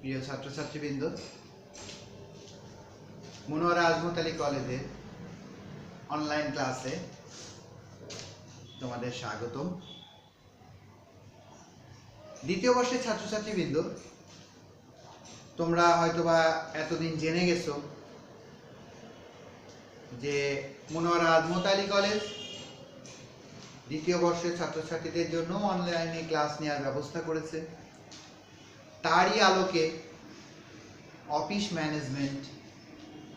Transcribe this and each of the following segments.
প্রিয় ছাত্রছাত্রীবৃন্দ মনোয়ারা আজমত আলী কলেজের অনলাইন ক্লাসে তোমাদের স্বাগতম। দ্বিতীয় বর্ষের ছাত্রছাত্রীবৃন্দ, তোমরা হয়তোবা এতদিন জেনে গেছো যে মনোয়ারা আজমত আলী কলেজ দ্বিতীয় বর্ষের ছাত্রছাত্রীদের জন্য অনলাইনে ক্লাস নেওয়ার ব্যবস্থা করেছে। তারই আলোকে অফিস ম্যানেজমেন্ট,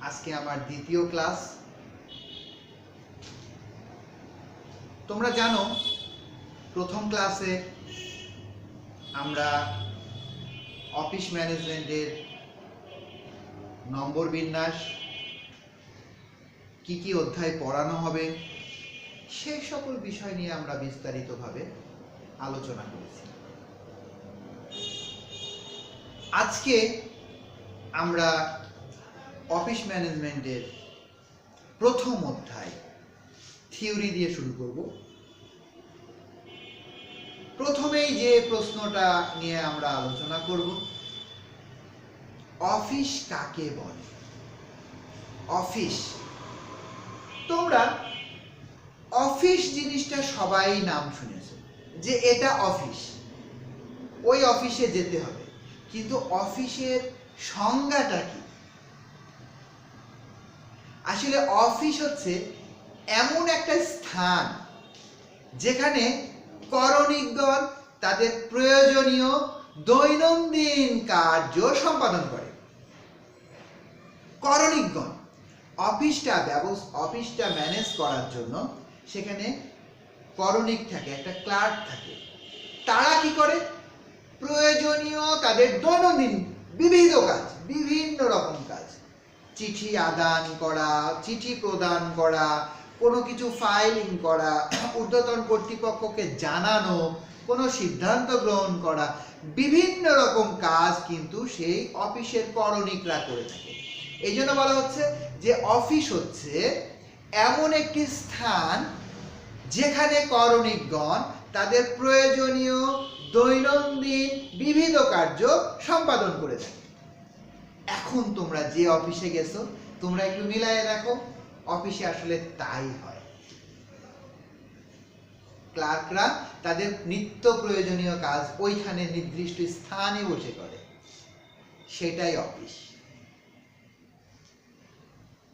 আজকে আমার দ্বিতীয় ক্লাস। তোমরা জানো, প্রথম ক্লাসে আমরা অফিস ম্যানেজমেন্টের নম্বর বিন্যাস, কি কি অধ্যায় পড়ানো হবে, সেই সকল বিষয় নিয়ে আমরা বিস্তারিতভাবে আলোচনা করেছি। আজকে আমরা অফিস ম্যানেজমেন্টের প্রথম অধ্যায় থিওরি দিয়ে শুরু করব। প্রথমেই যে প্রশ্নটা নিয়ে আমরা আলোচনা করব অফিস কাকে বলে? অফিস তোমরা অফিস জিনিসটা সবাই নাম শুনেছো, যে এটা অফিস ওই অফিসে যেতে হবে। কিন্তু অফিসের সংজ্ঞাটা কি? আসলে অফিস হচ্ছে এমন একটা স্থান যেখানে করণিকগণ তাদের প্রয়োজনীয় দৈনন্দিন কার্য সম্পাদন করে। করণিকগণ, অফিসটা ব্যবস্থা অফিসটা ম্যানেজ করার জন্য সেখানে করণিক থাকে, একটা ক্লার্ক থাকে। তারা কি করে? প্রয়োজনীয় তাদের দৈনন্দিন বিবিধ কাজ, বিভিন্ন রকম কাজ। চিঠি আদান করা, চিঠি প্রদান করা, কোনো কিছু ফাইলিং করা, ঊর্ধ্বতন কর্তৃপক্ষকে জানানো, কোনো সিদ্ধান্ত গ্রহণ করা, বিভিন্ন রকম কাজ কিন্তু সেই অফিসের করণিকরা করে থাকে। এই জন্য বলা হচ্ছে যে অফিস হচ্ছে এমন একটি স্থান যেখানে করণিকগণ তাদের প্রয়োজনীয় দৈনন্দিন বিবিধ কার্য সম্পাদন করে থাকে। এখন তোমরা যে অফিসে গেছো, তোমরা একটু মিলায়ে দেখো, অফিসে আসলে তাই হয়। ক্লার্করা তাদের নিত্য প্রয়োজনীয় কাজ ওইখানে নির্দিষ্ট স্থানে বসে করে। সেটাই অফিস।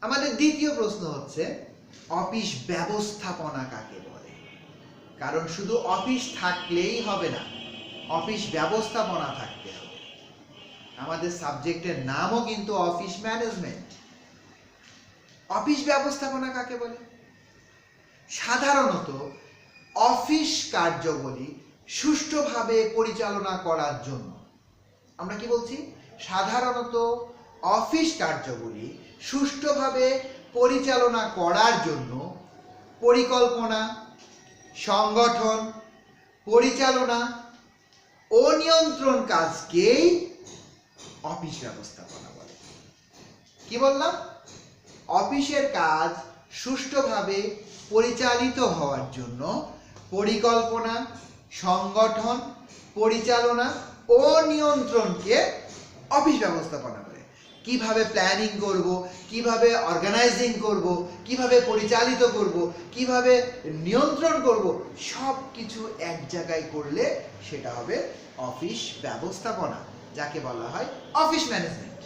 আমাদের দ্বিতীয় প্রশ্ন হচ্ছে, অফিস ব্যবস্থাপনা কাকে বলে? কারণ শুধু অফিস থাকলেই হবে না অফিস ব্যবস্থাপনা থাকতে হবে। আমাদের সাবজেক্টের নামও কিন্তু অফিস ম্যানেজমেন্ট। অফিস ব্যবস্থাপনা কাকে বলে? সাধারণত অফিস কার্যবলী সুষ্ঠুভাবে পরিচালনা করার জন্য। আমরা কি বলছি? সাধারণত অফিস কার্যবলী সুষ্ঠুভাবে পরিচালনা করার জন্য পরিকল্পনা, সংগঠন, পরিচালনা ও নিয়ন্ত্রণ কাজকেই অফিস ব্যবস্থাপনা বলে। কি বললাম? অফিসের কাজ সুষ্ঠুভাবে পরিচালিত হওয়ার জন্য পরিকল্পনা, সংগঠন, পরিচালনা ও নিয়ন্ত্রণকে অফিস ব্যবস্থাপনা করে কীভাবে প্ল্যানিং করব, কীভাবে অর্গানাইজিং করব, কীভাবে পরিচালিত করব, কীভাবে নিয়ন্ত্রণ করব সব কিছু এক জায়গায় করলে সেটা হবে অফিস ব্যবস্থাপনা, যাকে বলা হয় অফিস ম্যানেজমেন্ট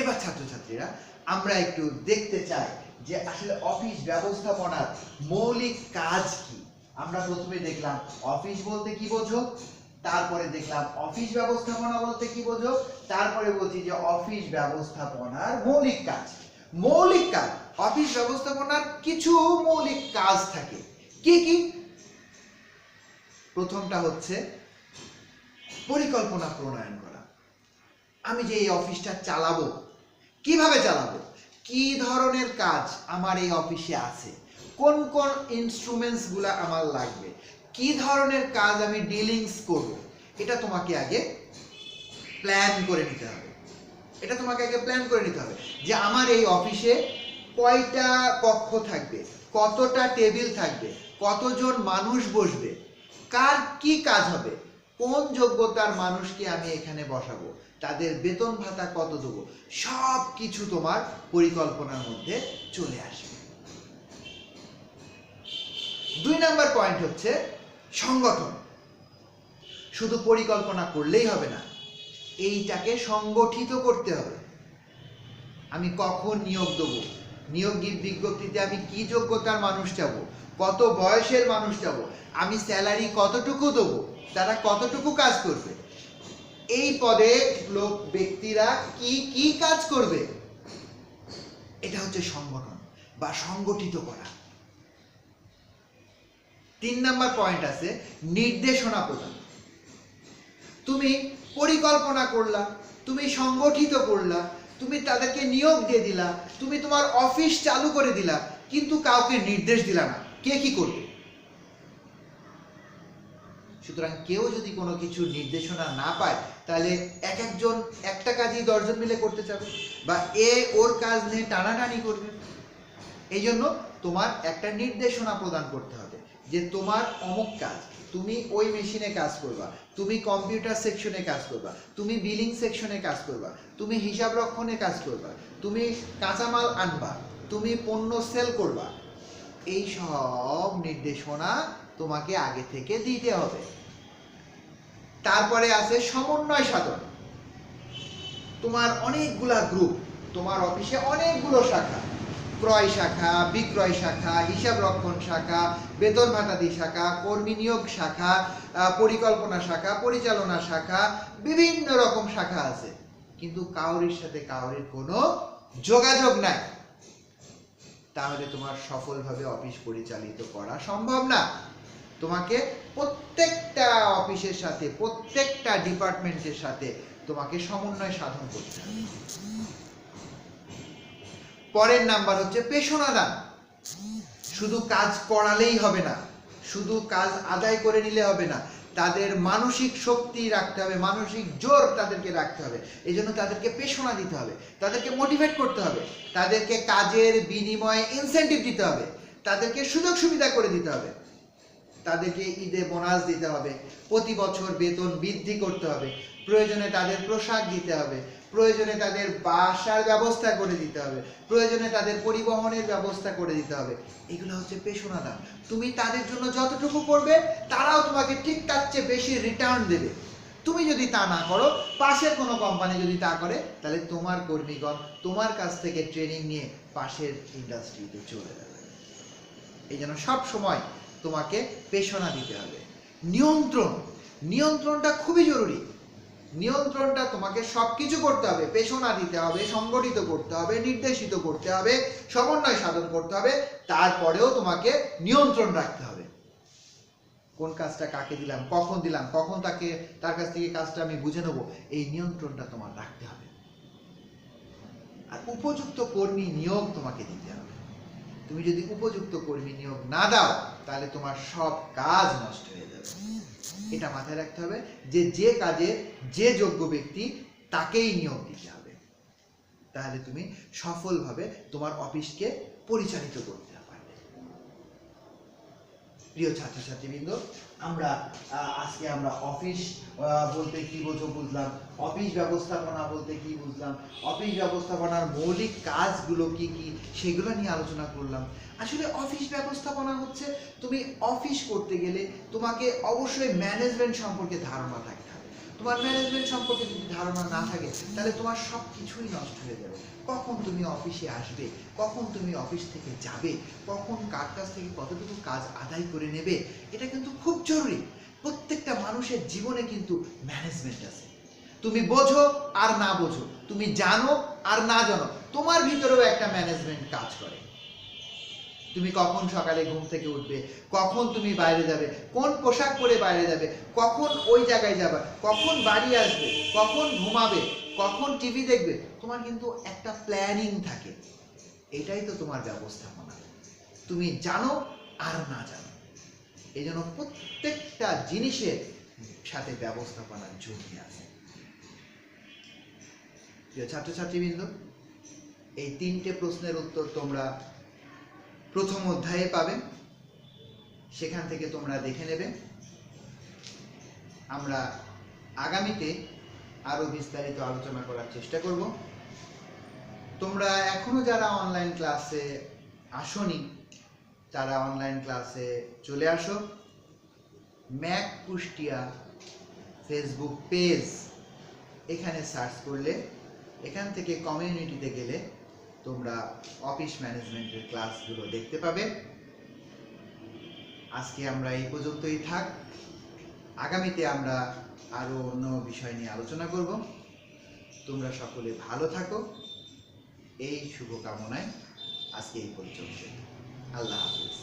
এবার ছাত্রছাত্রীরা, আমরা একটু দেখতে চাই যে আসলে অফিস ব্যবস্থাপনার মৌলিক কাজ কি। আমরা প্রথমে দেখলাম অফিস বলতে কি বোঝো? তারপরে দেখলাম অফিস ব্যবস্থাপনা বলতে কি বোঝো? তারপরে বলছি যে অফিস ব্যবস্থাপনার মৌলিক কাজ। মৌলিক কাজ অফিস ব্যবস্থাপনার কিছু মৌলিক কাজ থাকে। কি কি? প্রথমটা হচ্ছে পরিকল্পনা প্রণয়ন করা। আমি যে এই অফিসটা চালাবো, কীভাবে চালাবো? কি ধরনের কাজ আমার এই অফিসে আছে? কোন কোন ইনস্ট্রুমেন্টসগুলা আমার লাগবে? কি ধরনের কাজ আমি ডিলিংস করব, এটা তোমাকে আগে প্ল্যান করে নিতে হবে। এটা তোমাকে আগে প্ল্যান করে নিতে হবে যে আমার এই অফিসে কয়টা কক্ষ থাকবে, কতটা টেবিল থাকবে, কতজন মানুষ বসবে, কার কি কাজ হবে, কোন যোগ্যতার মানুষকে আমি এখানে বসাবো, তাদের বেতন ভাতা কত দেবো সব কিছু তোমার পরিকল্পনার মধ্যে চলে আসবে। দুই নাম্বার পয়েন্ট হচ্ছে সংগঠন। শুধু পরিকল্পনা করলেই হবে না, এইটাকে সংগঠিত করতে হবে। আমি কখন নিয়োগ দেবো? নিয়োগ বিজ্ঞপ্তিতে আমি কি যোগ্যতার মানুষ চাবো কত বয়সের মানুষ যাব? আমি স্যালারি কতটুকু দেবো? তারা কতটুকু কাজ করবে? এই পদে লোক, ব্যক্তিরা কি কি কাজ করবে? এটা হচ্ছে সংগঠন বা সংগঠিত করা। তিন নাম্বার পয়েন্ট আছে, নির্দেশনা প্রদান। তুমি পরিকল্পনা করলা, তুমি সংগঠিত করলা, তুমি তাদেরকে নিয়োগ দিয়ে দিলা, তুমি তোমার অফিস চালু করে দিলা, কিন্তু কাউকে নির্দেশ দিলা না। কে কি করবে? সুতরাং কেউ যদি কোনো কিছু নির্দেশনা না পায়, তাহলে এক একজন একটা কাজই দশজন মিলে করতে চাবে, বা এ ওর কাজ নিয়ে টানাটানি করবে। এই জন্য তোমার একটা নির্দেশনা প্রদান করতে হবে। যে তোমার অমুক কাজ, তুমি ওই মেশিনে কাজ করবা, তুমি কম্পিউটার সেকশনে কাজ করবা, তুমি বিলিং সেকশনে কাজ করবা, তুমি হিসাব রক্ষণে কাজ করবা, তুমি কাঁচামাল আনবা, তুমি পণ্য সেল করবা, এই সব নির্দেশনা তোমাকে আগে থেকে দিতে হবে। তারপরে আছে সমন্বয় সাধন। তোমার অনেকগুলা গ্রুপ তোমার অফিসে অনেকগুলো শাখা। ক্রয় শাখা, বিক্রয় শাখা, হিসাব রক্ষণ শাখা, বেতন ভাতাদি শাখা, কর্মী নিয়োগ শাখা পরিকল্পনা শাখা, পরিচালনা শাখা, বিভিন্ন রকম শাখা আছে। কিন্তু কাউরির সাথে কাউরির কোনো যোগাযোগ নাই। তাহলে তোমার সফলভাবে অফিস পরিচালিত করা সম্ভব না। তোমাকে প্রত্যেকটা অফিসের সাথে, প্রত্যেকটা ডিপার্টমেন্টের সাথে তোমাকে সমন্বয় সাধন করতে হবে। পরের নাম্বার হচ্ছে পেশনাদান। শুধু কাজ করালেই হবে না, শুধু কাজ আদায় করে নিলে হবে না, তাদের মানসিক শক্তি রাখতে হবে, মানসিক জোর তাদেরকে রাখতে হবে এই জন্য তাদেরকে পেশনা দিতে হবে, তাদেরকে মোটিভেট করতে হবে, তাদেরকে কাজের বিনিময়ে ইনসেন্টিভ দিতে হবে, তাদেরকে সুযোগ সুবিধা করে দিতে হবে, তাদেরকে ঈদে বোনাস দিতে হবে, প্রতি বছর বেতন বৃদ্ধি করতে হবে, প্রয়োজনে তাদের পোশাক দিতে হবে প্রয়োজনে তাদের বাসার ব্যবস্থা করে দিতে হবে। প্রয়োজনে তাদের পরিবহনের ব্যবস্থা করে দিতে হবে। এগুলো হচ্ছে পেশনাদান তুমি তাদের জন্য যতটুকু করবে, তারাও তোমাকে ঠিক তার চেয়ে বেশি রিটার্ন দেবে। তুমি যদি তা না করো, পাশের কোনো কোম্পানি যদি তা করে, তাহলে তোমার কর্মীগণ তোমার কাছ থেকে ট্রেনিং নিয়ে পাশের ইন্ডাস্ট্রিতে চলে যাবে। এই জন্য সব সময় তোমাকে পেশনা দিতে হবে। নিয়ন্ত্রণ। নিয়ন্ত্রণটা খুবই জরুরি। নিয়ন্ত্রণটা তোমাকে সবকিছু করতে হবে। পেশনা দিতে হবে, সংগঠিত করতে হবে, নির্দেশিত করতে হবে, সমন্বয় সাধন করতে হবে, তারপরেও তোমাকে নিয়ন্ত্রণ রাখতে হবে। কোন কাজটা কাকে দিলাম, কখন দিলাম, কখন তাকে, তার কাছ থেকে কাজটা আমি বুঝে নেব, এই নিয়ন্ত্রণটা তোমার রাখতে হবে। আর উপযুক্ত কর্মী নিয়োগ তোমাকে দিতে হবে। তুমি যদি উপযুক্ত কর্মী নিয়োগ না দাও, তাহলে তোমার সব কাজ নষ্ট হয়ে যাবে। এটা মাথায় রাখতে হবে যে যে কাজে যে যোগ্য ব্যক্তি, তাকেই নিয়োগ দিতে হবে। তাহলে তুমি সফলভাবে তোমার অফিসকে পরিচালিত করতে পারবে। প্রিয় ছাত্রছাত্রীবৃন্দ আমরা আজকে আমরা অফিস বলতে কি বোঝো বুঝলাম? অফিস ব্যবস্থাপনা বলতে কি বুঝলাম? অফিস ব্যবস্থাপনার মৌলিক কাজগুলো কি কি? সেগুলো নিয়ে আলোচনা করলাম। আসলে অফিস ব্যবস্থাপনা হচ্ছে, তুমি অফিস করতে গেলে তোমাকে অবশ্যই ম্যানেজমেন্ট সম্পর্কে ধারণা থাকতে তোমার ম্যানেজমেন্ট সম্পর্কে যদি ধারণা না থাকে, তাহলে তোমার সব কিছুই নষ্ট হয়ে যাবে। কখন তুমি অফিসে আসবে? কখন তুমি অফিস থেকে যাবে? কখন কার কাছ থেকে কতটুকু কাজ আদায় করে নেবে? এটা কিন্তু খুব জরুরি। প্রত্যেকটা মানুষের জীবনে কিন্তু ম্যানেজমেন্ট আছে। তুমি বোঝো আর না বোঝো। তুমি জানো আর না জানো। তোমার ভিতরেও একটা ম্যানেজমেন্ট কাজ করে। তুমি কখন সকালে ঘুম থেকে উঠবে? কখন তুমি বাইরে যাবে? কোন পোশাক পরে বাইরে যাবে? কখন ওই জায়গায় যাবে? কখন বাড়ি আসবে? কখন ঘুমাবে? কখন টিভি দেখবে? তোমার কিন্তু একটা প্ল্যানিং থাকে। এটাই তো তোমার ব্যবস্থাপনা। তুমি জানো আর না জানো। এই জন্য প্রত্যেকটা জিনিসের সাথে ব্যবস্থাপনা জড়িয়ে আছে। প্রিয় ছাত্রছাত্রীবৃন্দ, এই তিনটে প্রশ্নের উত্তর তোমরা প্রথম অধ্যায়ে পাবে। সেখান থেকে তোমরা দেখে নেবে। আমরা আগামীতে আরও বিস্তারিত আলোচনা করার চেষ্টা করব। তোমরা এখনও যারা অনলাইন ক্লাসে আসনি তারা অনলাইন ক্লাসে চলে আসো, ম্যাক কুষ্টিয়া ফেসবুক পেজ এখানে সার্চ করলে, এখান থেকে কমিউনিটিতে গেলে তোমরা অফিস ম্যানেজমেন্টের ক্লাসগুলো দেখতে পাবে। আজকে আমরা এই পর্যন্তই থাক। আগামীতে আমরা আরও অন্য বিষয় নিয়ে আলোচনা করব। তোমরা সকলে ভালো থাকো। এই শুভকামনায় আজকে এই পর্যন্ত আল্লাহ হাফিজ।